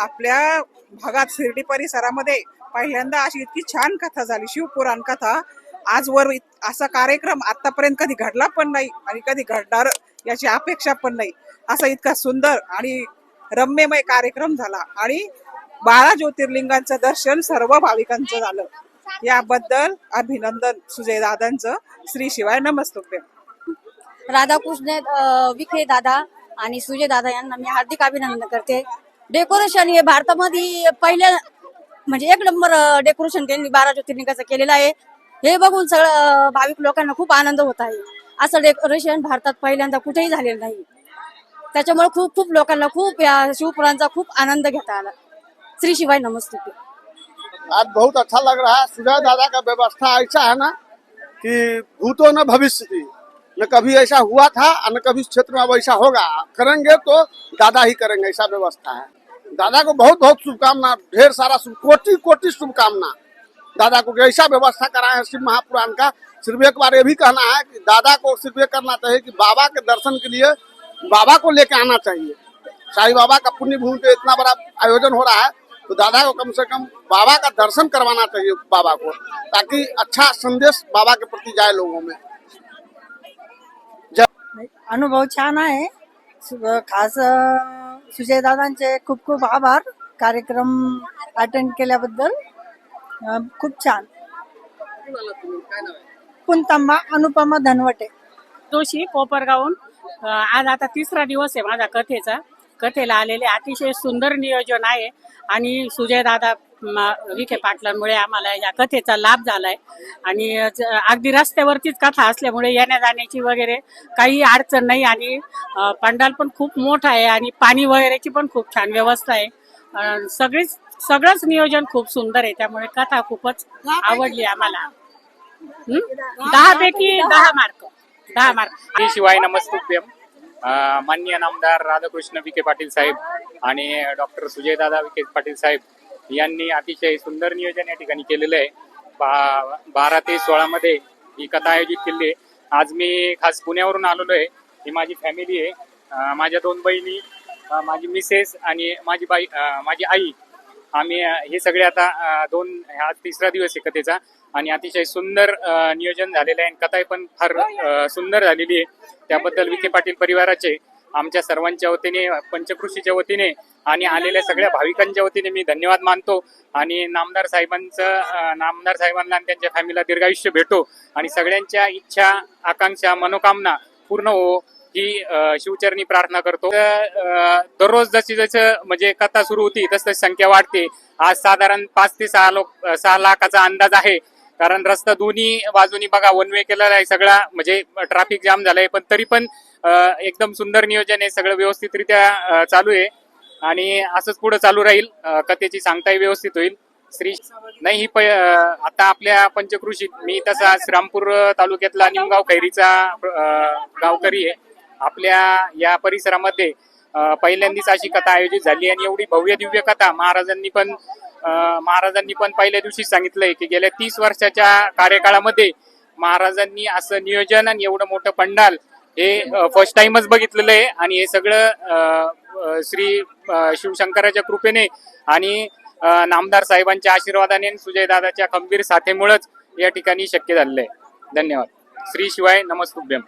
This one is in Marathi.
आपल्या भागात शिर्डी परिसरामध्ये पहिल्यांदा अशी इतकी छान कथा झाली शिवपुराण कथा. आजवर असा कार्यक्रम आतापर्यंत कधी घडला पण नाही आणि कधी घडणार याची अपेक्षा पण नाही. असा इतका सुंदर आणि रम्यमय कार्यक्रम झाला आणि बारा ज्योतिर्लिंगांचं दर्शन सर्व भाविकांचं झालं. याबद्दल अभिनंदन सुजय दादांचं. श्री शिवाय नमस्तुभ्य. राधाकृष्ण विखे दादा आणि सुजय दादा यांना मी हार्दिक अभिनंदन करते. डेकोरेशन हे भारतामध्ये पहिल्या म्हणजे एक नंबर डेकोरेशन त्यांनी बारा ज्योतिर्लिंगाचं केलेलं आहे. हे बघून सगळं भाविक लोकांना खूप आनंद होत आहे. असं डेकोरेशन भारतात पहिल्यांदा कुठेही झालेलं नाही. त्याच्यामुळे खूप खूप लोकांना खूप या शिवपुरांचा खूप आनंद घेता आला. श्री शिवाय नमस्ते आज बहुत अच्छा लग रहा है। सुजय दादा का व्यवस्था ऐसा है ना कि भूतो न भविष्य थी न कभी ऐसा हुआ था न कभी क्षेत्र में अब ऐसा होगा। करेंगे तो दादा ही करेंगे ऐसा व्यवस्था है। दादा को बहुत बहुत शुभकामना, ढेर सारा कोटि कोटि शुभकामना। दादा को ऐसा व्यवस्था कराए हैं शिव महापुराण का। सिर्फ़ एक बार ये भी कहना है कि दादा को सिर्फ़ ये करना चाहिए कि बाबा के दर्शन के लिए बाबा को लेके आना चाहिए। साईं बाबा का पुण्य भूमि पे इतना बड़ा आयोजन हो रहा है तो दादा को कम से कम बाबा का दर्शन करवाना चाहिए बाबा को ताकि अच्छा संदेश बाबा के प्रति जाए लोगों में। अनुभव छान आहे खास सुजयदादांचे खूप खूप आभार कार्यक्रम अटेंड केल्याबद्दल. अं, खूप छान. पुंतम्मा अनुपमा धनवटे. जोशी कोपरगावून अ, आज आता तिसरा दिवस आहे माझा कथेचा. कथेला आलेले अतिशय सुंदर नियोजन आहे. आणि सुजयदादा विखे पाटलांमुळे आम्हाला या कथेचा लाभ झालाय. आणि अगदी रस्त्यावरतीच कथा असल्यामुळे येण्या जाण्याची वगैरे काही अडचण नाही आणि पंडाल पण खूप मोठा आहे आणि पाणी वगैरेची पण खूप छान व्यवस्था आहे. सगळीच सगळंच नियोजन खूप सुंदर आहे. त्यामुळे कथा खूपच आवडली आम्हाला. दहा पैकी दहा मार्क. दहा मार्क. शिवाय नमस्तुभ्यम. माननीय नामदार राधाकृष्ण विखे पाटील साहेब आणि डॉक्टर सुजयदादा विखे पाटील साहेब यांनी अतिशय सुंदर नियोजन या ठिकाणी केलेलं आहे. बा बारा ते सोळा मध्ये ही कथा आयोजित केली आहे. आज मी खास पुण्यावरून आलेलो आहे. ही माझी फॅमिली आहे. माझ्या दोन बहिणी माझी मिसेस आणि माझी बाई माझी आई. आम्ही हे सगळे आता दोन हा तिसरा दिवस आहे कथेचा आणि अतिशय सुंदर नियोजन झालेलं आहे आणि कथा पण फार सुंदर झालेली आहे. त्याबद्दल विखे पाटील परिवाराचे आमच्या सर्वांच्या वतीने पंचकृषीच्या वतीने आणि आलेल्या सगळ्या भाविकांच्या वतीने मी धन्यवाद मानतो. आणि नामदार साहेबांचं नामदार साहेबांना आणि त्यांच्या फॅमिलीला दीर्घायुष्य भेटो. आणि सगळ्यांच्या इच्छा आकांक्षा मनोकामना पूर्ण हो ही शिवचरणी प्रार्थना करतो. अं, दररोज जशी जसं म्हणजे कथा सुरू होती तस तशी संख्या वाढते. आज साधारण पाच ते सहा लोक सहा लाखाचा अंदाज आहे. कारण रस्ता दोन्ही बाजूनी बघा वन वे केलेला आहे सगळा. म्हणजे ट्रॅफिक जाम झालाय पण तरी पण एकदम सुंदर नियोजन आहे. सगळं व्यवस्थितरित्या चालू आहे. आणि असंच पुढे चालू राहील. कथेची सांगताही व्यवस्थित होईल. श्री नाही ही प आता आपल्या पंचकृषीत मी तसा श्रीरामपूर तालुक्यातला निमगाव खैरीचा गावकरी आहे. आपल्या या परिसरामध्ये पहिल्यांदीच पहिल्यांदाच अशी कथा आयोजित झाली आणि एवढी भव्य दिव्य कथा महाराजांनी पण महाराजांनी पण पहिल्या दिवशी सांगितलंय की गेल्या तीस वर्षाच्या कार्यकाळामध्ये महाराजांनी असं नियोजन आणि एवढं मोठं पंडाल हे फर्स्ट टाइमच बघितलेलं आहे. आणि हे सगळं श्री शिवशंकराच्या कृपेने आणि नामदार साहेबांच्या आशीर्वादाने आणि सुजयदादाच्या खंबीर साथेमुळेच या ठिकाणी शक्य झालेलं आहे. धन्यवाद. श्री शिवाय नमस्तुभ्यम.